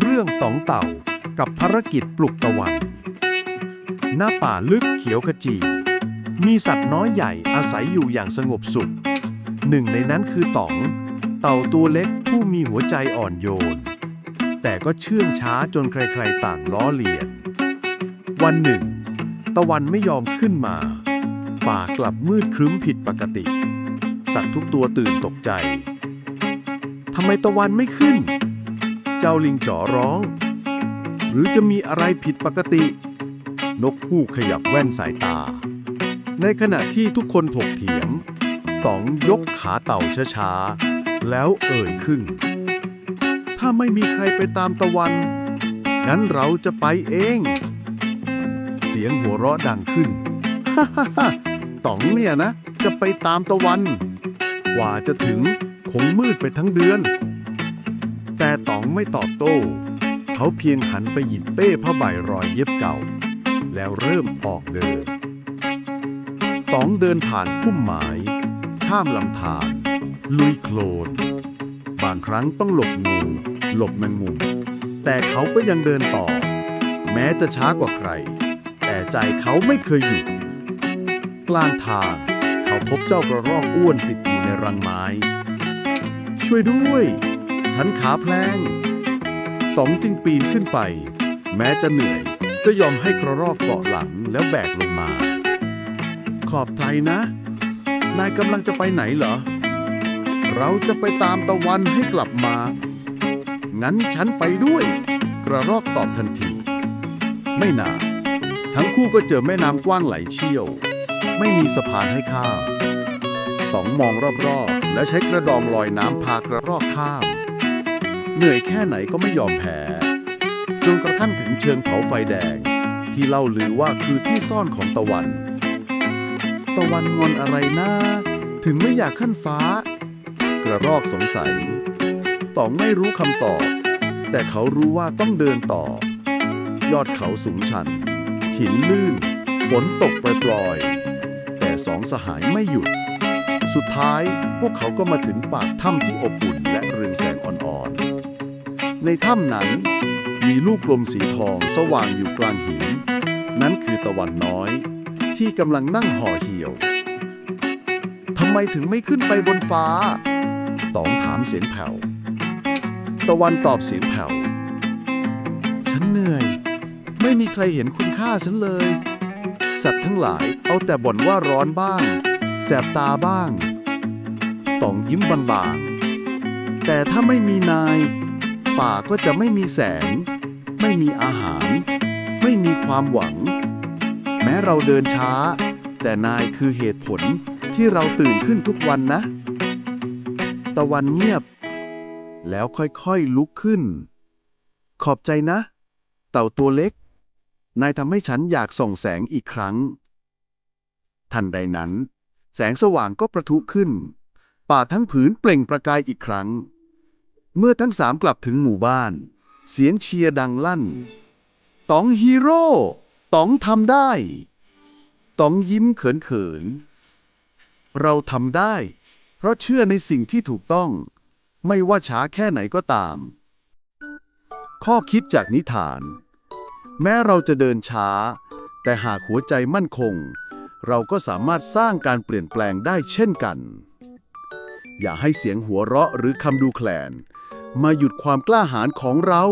เรื่องตองเต่ากับภารกิจปลุกตะวัน หน้าป่าลึกเขียวขจี มีสัตว์น้อยใหญ่อาศัยอยู่อย่างสงบสุข หนึ่งในนั้นคือต๋อง เต่าตัวเล็กผู้มีหัวใจอ่อนโยน แต่ก็เชื่องช้าจนใครๆต่างล้อเลียน วันหนึ่ง ตะวันไม่ยอมขึ้นมา ป่ากลับมืดครึ้มผิดปกติ สัตว์ทุกตัวตื่นตกใจทำไมตะวันไม่ขึ้น เจ้าลิงจ๋อร้อง หรือจะมีอะไรผิดปกติ นกฮูกขยับแว่นสายตา ในขณะที่ทุกคนถกเถียงต๋องยกขาเต่าช้าๆ แล้วเอ่ยขึ้น ถ้าไม่มีใครไปตามตะวัน งั้นเราจะไปเอง เสียงหัวเราะดังขึ้น ฮ่าฮ่าฮ่าต๋องเนี่ยนะ จะไปตามตะวัน กว่าจะถึงคงมืดไปทั้งเดือน แต่ต๋องไม่ตอบโต้ เขาเพียงหันไปหยิบเป้ผ้าใบรอยเย็บเก่า แล้วเริ่มออกเดินต๋องเดินผ่านพุ่มไม้ข้ามลำธารลุยโคลนบางครั้งต้องหลบงู หลบแมงมุม แต่เขาก็ยังเดินต่อ แม้จะช้ากว่าใคร แต่ใจเขาไม่เคยหยุดกลางทาง เขาพบเจ้ากระรอกอ้วนติดอยู่ในรังไม้ ช่วยด้วย ฉันขาแพลงต๋องจึงปีนขึ้นไป แม้จะเหนื่อยก็ยอมให้กระรอกเกาะหลังแล้วแบกลงมา ขอบใจนะ นายกำลังจะไปไหนเหรอ เราจะไปตามตะวันให้กลับมา งั้นฉันไปด้วย กระรอกตอบทันที ไม่นานทั้งคู่ก็เจอแม่น้ำกว้างไหลเชี่ยว ไม่มีสะพานให้ข้ามต๋องมองรอบๆ และใช้กระดองลอยน้ำพากระรอกข้าม เหนื่อยแค่ไหนก็ไม่ยอมแพ้จนกระทั่งถึงเชิงเขาไฟแดง ที่เล่าลือว่าคือที่ซ่อนของตะวัน ตะวันงอนอะไรนะถึงไม่อยากขึ้นฟ้า กระรอกสงสัยต๋องไม่รู้คำตอบ แต่เขารู้ว่าต้องเดินต่อ ยอดเขาสูงชัน หินลื่น ฝนตกปล่อยๆแต่สองสหายไม่หยุด สุดท้ายพวกเขาก็มาถึงปากถ้ำที่อบอุ่นและเรืองแสงอ่อนๆ ในถ้ำนั้น มีลูกกลมสีทองสว่างอยู่กลางหิน นั่นคือตะวันน้อย ที่กำลังนั่งห่อเหี่ยวทำไมถึงไม่ขึ้นไปบนฟ้า ตองถามเสียงแผ่ว ตะวันตอบเสียงแผ่ว ฉันเหนื่อย ไม่มีใครเห็นคุณค่าฉันเลย สัตว์ทั้งหลายเอาแต่บ่นว่าร้อนบ้าง แสบตาบ้าง ตองยิ้มบางๆแต่ถ้าไม่มีนาย ป่าก็จะไม่มีแสง ไม่มีอาหาร ไม่มีความหวัง แม้เราเดินช้า แต่นายคือเหตุผลที่เราตื่นขึ้นทุกวันนะ ตะวันเงียบ แล้วค่อยๆลุกขึ้น ขอบใจนะ เต่าตัวเล็ก นายทำให้ฉันอยากส่องแสงอีกครั้ง ทันใดนั้น แสงสว่างก็ประทุขึ้น ป่าทั้งผืนเปล่งประกายอีกครั้ง เมื่อทั้งสามกลับถึงหมู่บ้าน เสียงเชียร์ดังลั่นต๋องฮีโร่ต๋องทำได้ต๋องยิ้มเขินๆเราทำได้ เพราะเชื่อในสิ่งที่ถูกต้อง ไม่ว่าช้าแค่ไหนก็ตาม ข้อคิดจากนิทาน แม้เราจะเดินช้า แต่หากหัวใจมั่นคง เราก็สามารถสร้างการเปลี่ยนแปลงได้เช่นกัน อย่าให้เสียงหัวเราะหรือคำดูแคลน มาหยุดความกล้าหาญของเรา